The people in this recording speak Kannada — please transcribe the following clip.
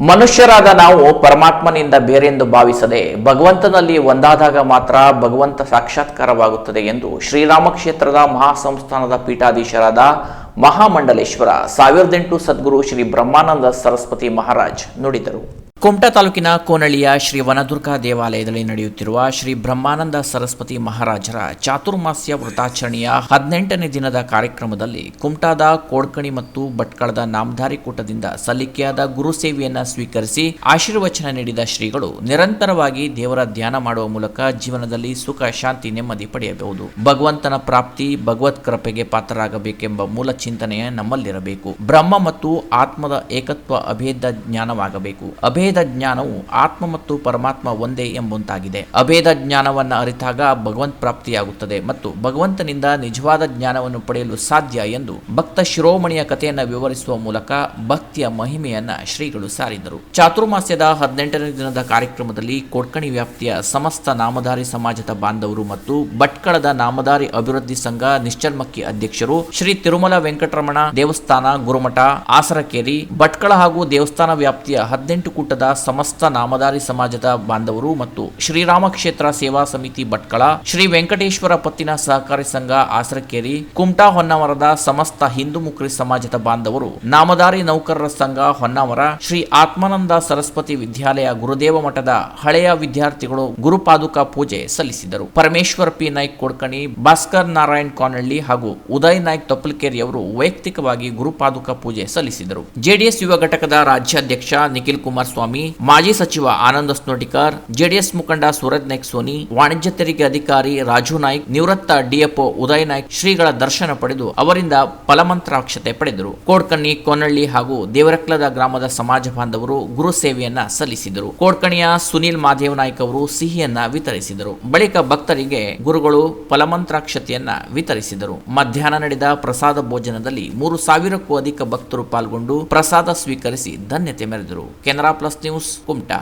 ಮನುಷ್ಯರಾದ ನಾವು ಪರಮಾತ್ಮನಿಂದ ಬೇರೆಂದು ಭಾವಿಸದೆ ಭಗವಂತನಲ್ಲಿ ಒಂದಾದಾಗ ಮಾತ್ರ ಭಗವಂತ ಸಾಕ್ಷಾತ್ಕಾರವಾಗುತ್ತದೆ ಎಂದು ಶ್ರೀರಾಮ ಕ್ಷೇತ್ರದ ಮಹಾಸಂಸ್ಥಾನದ ಪೀಠಾಧೀಶರಾದ ಮಹಾಮಂಡಲೇಶ್ವರ ಸಾವಿರದ ಎಂಟು ಸದ್ಗುರು ಶ್ರೀ ಬ್ರಹ್ಮಾನಂದ ಸರಸ್ವತಿ ಮಹಾರಾಜ್ ನುಡಿದರು. ಕುಮಟಾ ತಾಲೂಕಿನ ಕೋನಳ್ಳಿಯ ಶ್ರೀ ವನದುರ್ಗಾ ದೇವಾಲಯದಲ್ಲಿ ನಡೆಯುತ್ತಿರುವ ಶ್ರೀ ಬ್ರಹ್ಮಾನಂದ ಸರಸ್ವತಿ ಮಹಾರಾಜರ ಚಾತುರ್ಮಾಸ್ಯ ವ್ರತಾಚರಣೆಯ ಹದಿನೆಂಟನೇ ದಿನದ ಕಾರ್ಯಕ್ರಮದಲ್ಲಿ ಕುಮಟಾದ ಕೋಡ್ಕಣಿ ಮತ್ತು ಭಟ್ಕಳದ ನಾಮಧಾರಿ ಕೂಟದಿಂದ ಸಲ್ಲಿಕೆಯಾದ ಗುರು ಸೇವೆಯನ್ನ ಸ್ವೀಕರಿಸಿ ಆಶೀರ್ವಚನ ನೀಡಿದ ಶ್ರೀಗಳು ನಿರಂತರವಾಗಿ ದೇವರ ಧ್ಯಾನ ಮಾಡುವ ಮೂಲಕ ಜೀವನದಲ್ಲಿ ಸುಖ, ಶಾಂತಿ, ನೆಮ್ಮದಿ ಪಡೆಯಬಹುದು. ಭಗವಂತನ ಪ್ರಾಪ್ತಿ, ಭಗವತ್ ಕೃಪೆಗೆ ಪಾತ್ರರಾಗಬೇಕೆಂಬ ಮೂಲ ಚಿಂತನೆಯ ನಮ್ಮಲ್ಲಿರಬೇಕು. ಬ್ರಹ್ಮ ಮತ್ತು ಆತ್ಮದ ಏಕತ್ವ ಅಭೇದ ಜ್ಞಾನವಾಗಬೇಕು. ಅಭೇದ ಜ್ಞಾನವು ಆತ್ಮ ಮತ್ತು ಪರಮಾತ್ಮ ಒಂದೇ ಎಂಬಂತಾಗಿದೆ. ಅಭೇದ ಜ್ಞಾನವನ್ನ ಅರಿತಾಗ ಭಗವಂತ ಪ್ರಾಪ್ತಿಯಾಗುತ್ತದೆ ಮತ್ತು ಭಗವಂತನಿಂದ ನಿಜವಾದ ಜ್ಞಾನವನ್ನು ಪಡೆಯಲು ಸಾಧ್ಯ ಎಂದು ಭಕ್ತ ಶಿರೋಮಣಿಯ ಕಥೆಯನ್ನು ವಿವರಿಸುವ ಮೂಲಕ ಭಕ್ತಿಯ ಮಹಿಮೆಯನ್ನ ಶ್ರೀಗಳು ಸಾರಿದರು. ಚಾತುರ್ಮಾಸ್ಯದ ಹದಿನೆಂಟನೇ ದಿನದ ಕಾರ್ಯಕ್ರಮದಲ್ಲಿ ಕೊಡ್ಕಣಿ ವ್ಯಾಪ್ತಿಯ ಸಮಸ್ತ ನಾಮಧಾರಿ ಸಮಾಜದ ಬಾಂಧವರು ಮತ್ತು ಭಟ್ಕಳದ ನಾಮಧಾರಿ ಅಭಿವೃದ್ಧಿ ಸಂಘ ನಿಶ್ಚಲ್ಮಕ್ಕಿ ಅಧ್ಯಕ್ಷರು ಶ್ರೀ ತಿರುಮಲ ವೆಂಕಟರಮಣ ದೇವಸ್ಥಾನ ಗುರುಮಠ ಆಸರಕೇರಿ ಭಟ್ಕಳ ಹಾಗೂ ದೇವಸ್ಥಾನ ವ್ಯಾಪ್ತಿಯ ಹದಿನೆಂಟು ಕೂಟದ ಸಮಸ್ತ ನಾಮಧಾರಿ ಸಮಾಜದ ಬಾಂಧವರು ಮತ್ತು ಶ್ರೀರಾಮ ಕ್ಷೇತ್ರ ಸೇವಾ ಸಮಿತಿ ಭಟ್ಕಳ, ಶ್ರೀ ವೆಂಕಟೇಶ್ವರ ಪತ್ತಿನ ಸಹಕಾರಿ ಸಂಘ ಆಸರಕೇರಿ ಕುಮಟಾ ಹೊನ್ನಾವರದ ಸಮಸ್ತ ಹಿಂದೂ ಮುಕ್ರಿ ಸಮಾಜದ ಬಾಂಧವರು ನಾಮಧಾರಿ ನೌಕರರ ಸಂಘ ಹೊನ್ನಾವರ, ಶ್ರೀ ಆತ್ಮಾನಂದ ಸರಸ್ವತಿ ವಿದ್ಯಾಲಯ ಗುರುದೇವ ಮಠದ ಹಳೆಯ ವಿದ್ಯಾರ್ಥಿಗಳು ಗುರುಪಾದುಕ ಪೂಜೆ ಸಲ್ಲಿಸಿದರು. ಪರಮೇಶ್ವರ್ ಪಿ. ನಾಯ್ಕ್ ಕೊಡ್ಕಣಿ, ಭಾಸ್ಕರ್ ನಾರಾಯಣ್ ಕಾನಳ್ಳಿ ಹಾಗೂ ಉದಯ್ ನಾಯ್ಕ್ ತೊಪ್ಪಲ್ಕೇರಿ ಅವರು ವೈಯಕ್ತಿಕವಾಗಿ ಗುರುಪಾದುಕ ಪೂಜೆ ಸಲ್ಲಿಸಿದರು. ಜೆಡಿಎಸ್ ಯುವ ಘಟಕದ ರಾಜ್ಯಾಧ್ಯಕ್ಷ ನಿಖಿಲ್ ಕುಮಾರಸ್ವಾಮಿ ಮಾಜಿ ಸಚಿವ ಆನಂದ ಸ್ನೋಟಿಕರ್, ಜೆಡಿಎಸ್ ಮುಖಂಡ ಸೂರಜ್ ನಾಯ್ಕ್, ಸೋನಿ, ವಾಣಿಜ್ಯ ತೆರಿಗೆ ಅಧಿಕಾರಿ ರಾಜು ನಾಯ್ಕ್, ನಿವೃತ್ತ ಡಿಎಫ್ಒ ಉದಯ್ ನಾಯ್ಕ್ ಶ್ರೀಗಳ ದರ್ಶನ ಪಡೆದು ಅವರಿಂದ ಫಲಮಂತ್ರಾಕ್ಷತೆ ಪಡೆದರು. ಕೋಡ್ಕಣಿ, ಕೊನಳ್ಳಿ ಹಾಗೂ ದೇವರಕ್ಲದ ಗ್ರಾಮದ ಸಮಾಜ ಬಾಂಧವರು ಗುರು ಸೇವೆಯನ್ನ ಸಲ್ಲಿಸಿದರು. ಕೋಡ್ಕಣಿಯ ಸುನೀಲ್ ಮಾದೇವ್ ನಾಯ್ಕ ಅವರು ಸಿಹಿಯನ್ನ ವಿತರಿಸಿದರು. ಬಳಿಕ ಭಕ್ತರಿಗೆ ಗುರುಗಳು ಫಲಮಂತ್ರಾಕ್ಷತೆಯನ್ನ ವಿತರಿಸಿದರು. ಮಧ್ಯಾಹ್ನ ನಡೆದ ಪ್ರಸಾದ ಭೋಜನದಲ್ಲಿ ಮೂರು ಸಾವಿರಕ್ಕೂ ಅಧಿಕ ಭಕ್ತರು ಪಾಲ್ಗೊಂಡು ಪ್ರಸಾದ ಸ್ವೀಕರಿಸಿ ಧನ್ಯತೆ ಮೆರೆದರು. Canara plus news Kumta